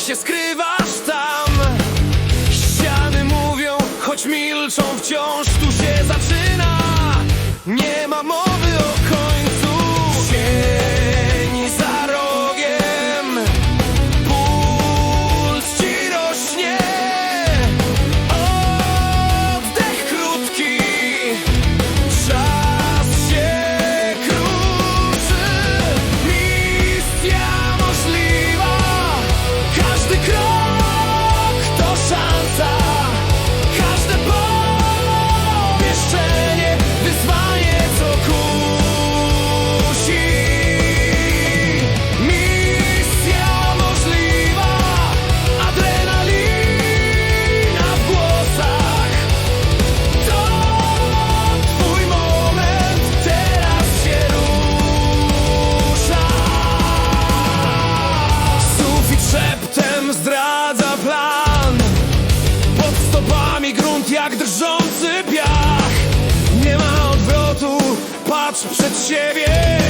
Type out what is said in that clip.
się skrywasz tam. Ściany mówią, choć milczą zdradza plan. Pod stopami grunt jak drżący piach. Nie ma odwrotu, patrz przed siebie